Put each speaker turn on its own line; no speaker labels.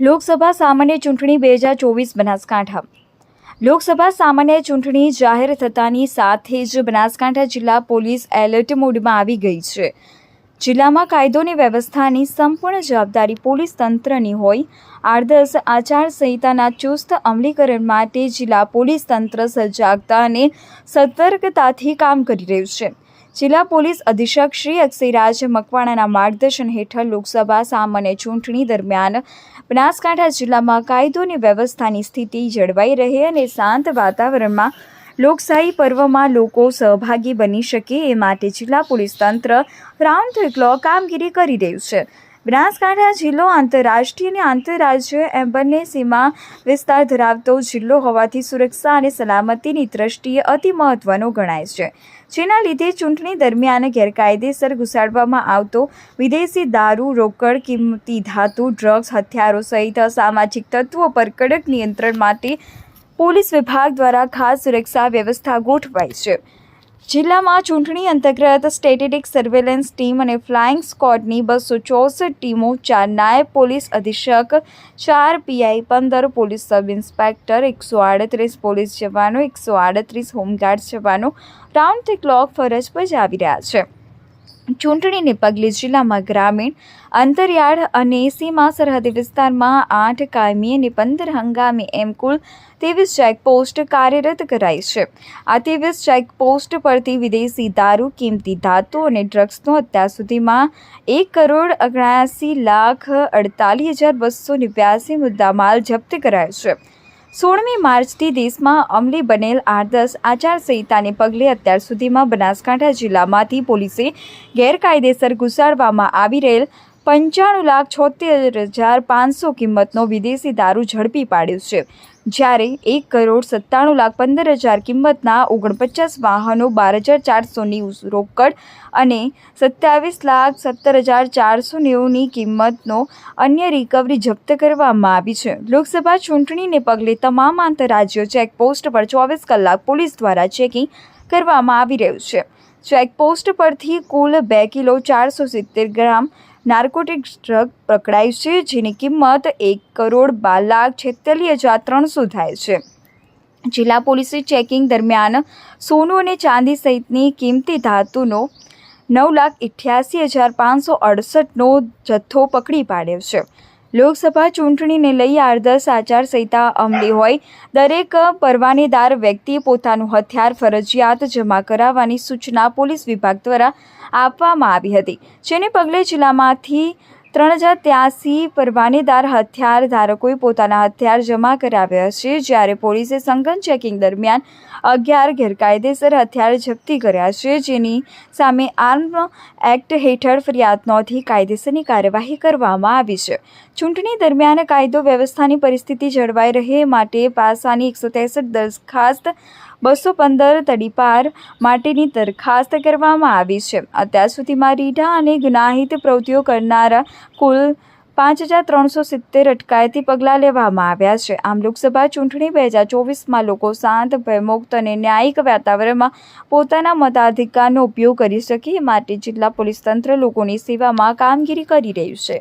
લોકસભા સામાન્ય ચૂંટણી બે હજાર ચોવીસ બનાસકાંઠા. લોકસભા સામાન્ય ચૂંટણી જાહેર થતાની સાથે જ બનાસકાંઠા જિલ્લા પોલીસ એલર્ટ મોડમાં આવી ગઈ છે. જિલ્લામાં કાયદોની વ્યવસ્થાની સંપૂર્ણ જવાબદારી પોલીસ તંત્રની હોય આદર્શ આચારસંહિતાના ચુસ્ત અમલીકરણ માટે જિલ્લા પોલીસ તંત્ર સજાગતા અને સતર્કતાથી કામ કરી રહ્યું છે. જિલ્લા પોલીસ અધિક્ષક શ્રી અક્ષયરાજ મકવાણાના માર્ગદર્શન હેઠળ લોકસભા સામાન્ય ચૂંટણી દરમિયાન બનાસકાંઠા જિલ્લામાં કાયદોની વ્યવસ્થાની સ્થિતિ જળવાઈ રહે અને શાંત વાતાવરણમાં લોકશાહી પર્વમાં લોકો સહભાગી બની શકે એ માટે જિલ્લા પોલીસ તંત્ર રાઉન્ડ ધ ક્લોક કામગીરી કરી રહ્યું છે. બનાસકાંઠા જિલ્લો આંતરરાષ્ટ્રીય અને આંતરરાજ્ય એમ બંને સીમા વિસ્તાર ધરાવતો જિલ્લો હોવાથી સુરક્ષા અને સલામતીની દ્રષ્ટિએ અતિ મહત્વનો ગણાય છે. જેના લીધે ચૂંટણી દરમિયાન ગેરકાયદેસર ઘુસાડવામાં આવતો વિદેશી દારૂ, રોકડ, કિંમતી ધાતુ, ડ્રગ્સ, હથિયારો સહિત અસામાજિક તત્વો પર કડક નિયંત્રણ માટે પોલીસ વિભાગ દ્વારા ખાસ સુરક્ષા વ્યવસ્થા ગોઠવાઈ છે. જિલ્લામાં ચૂંટણી અંતર્ગત સ્ટેટિક સર્વેલન્સ ટીમ અને ફ્લાઇંગ સ્કોડની બસો ચોસઠ ટીમો, ચાર નાયબ પોલીસ અધિક્ષક, ચાર પીઆઈ, પંદર પોલીસ સબ ઇન્સ્પેક્ટર, એકસો આડત્રીસ પોલીસ જવાનો, એકસો આડત્રીસ હોમગાર્ડ જવાનો. રાઉન્ડ ધી ક્લોક ફરજ બજાવી રહ્યા છે. ચૂંટણીને પગલે જિલ્લામાં ગ્રામીણ, અંતરિયાળ અને સીમા સરહદી વિસ્તારમાં આઠ કાયમી અને પંદર હંગામી એમ કુલ ત્રેવીસ ચેકપોસ્ટ કાર્યરત કરાઈ છે. આ ત્રેવીસ ચેકપોસ્ટ પરથી વિદેશી દારૂ, કિંમતી ધાતુ અને ડ્રગ્સનો અત્યાર સુધીમાં એક કરોડ અગણાસી લાખ અડતાલીસ હજાર બસો નેવ્યાસી મુદ્દામાલ જપ્ત કરાયો છે. સોળમી માર્ચથી દેશમાં અમલી બનેલ આદર્શ આચારસંહિતાને પગલે અત્યાર સુધીમાં બનાસકાંઠા જિલ્લામાંથી પોલીસે ગેરકાયદેસર ઘુસાડવામાં આવી રહેલ પંચાણું લાખ છોતેર હજાર પાંચસો કિંમતનો વિદેશી દારૂ ઝડપી પાડ્યો છે. જ્યારે એક કરોડ સત્તાણું લાખ પંદર હજાર કિંમતના ઓગણપચાસ વાહનો બાર હજાર ચારસોની રોકડ અને સત્યાવીસ લાખ સત્તર હજાર ચારસો નેવુંની કિંમતનો અન્ય રિકવરી જપ્ત કરવામાં આવી છે. લોકસભા ચૂંટણીને પગલે તમામ આંતરરાજ્યો ચેકપોસ્ટ પર ચોવીસ કલાક પોલીસ દ્વારા ચેકિંગ કરવામાં આવી રહ્યું છે. ચેકપોસ્ટ પરથી કુલ બે કિલો ચારસો સિત્તેર ગ્રામ નાર્કોટિક્સ ડ્રગ પકડાઈ છે, જેની કિંમત એક કરોડ બાર લાખ છેતાલીસ હજાર ત્રણસો થાય છે. જિલ્લા પોલીસે ચેકિંગ દરમિયાન સોનું અને ચાંદી સહિતની કિંમતી ધાતુનો નવ લાખ અઠ્યાસી હજાર પાંચસો અડસઠનો જથ્થો પકડી પાડ્યો છે. લોકસભા ચૂંટણીને લઈ આદર્શ આચારસંહિતા અમલી હોય. દરેક પરવાનેદાર વ્યક્તિએ પોતાનું હથિયાર, ફરજિયાત જમા કરાવવાની સૂચના પોલીસ વિભાગ દ્વારા આપવામાં આવી હતી. જેને પગલે જિલ્લામાંથી ત્રણ હજાર ત્યાસી પરવાનેદાર હથિયાર ધારકોએ પોતાના હથિયાર જમા કરાવ્યા છે, જ્યારે પોલીસે સંઘન ચેકિંગ દરમિયાન અગિયાર ગેરકાયદેસર હથિયાર જપ્તી કર્યા છે, જેની સામે આર્મ એક્ટ હેઠળ ફરિયાદ નોંધી કાયદેસરની કાર્યવાહી કરવામાં આવી છે. ચૂંટણી દરમિયાન કાયદો વ્યવસ્થાની પરિસ્થિતિ જળવાઈ રહે માટે પાસાની એકસો દરખાસ્ત બસો પંદર તડીપાર માટેની દરખાસ્ત કરવામાં આવી છે. અત્યાર સુધીમાં રીઢા અને ગુનાહિત પ્રવૃત્તિઓ કરનારા કુલ પાંચ હજાર ત્રણસો સિત્તેર અટકાયતી પગલાં લેવામાં આવ્યા છે. આમ લોકસભા ચૂંટણી બે હજાર ચોવીસમાં લોકો શાંત, ભયમુક્ત અને ન્યાયિક વાતાવરણમાં પોતાના મતાધિકારનો ઉપયોગ કરી શકે. માટે જિલ્લા પોલીસ તંત્ર લોકોની સેવામાં કામગીરી કરી રહ્યું છે.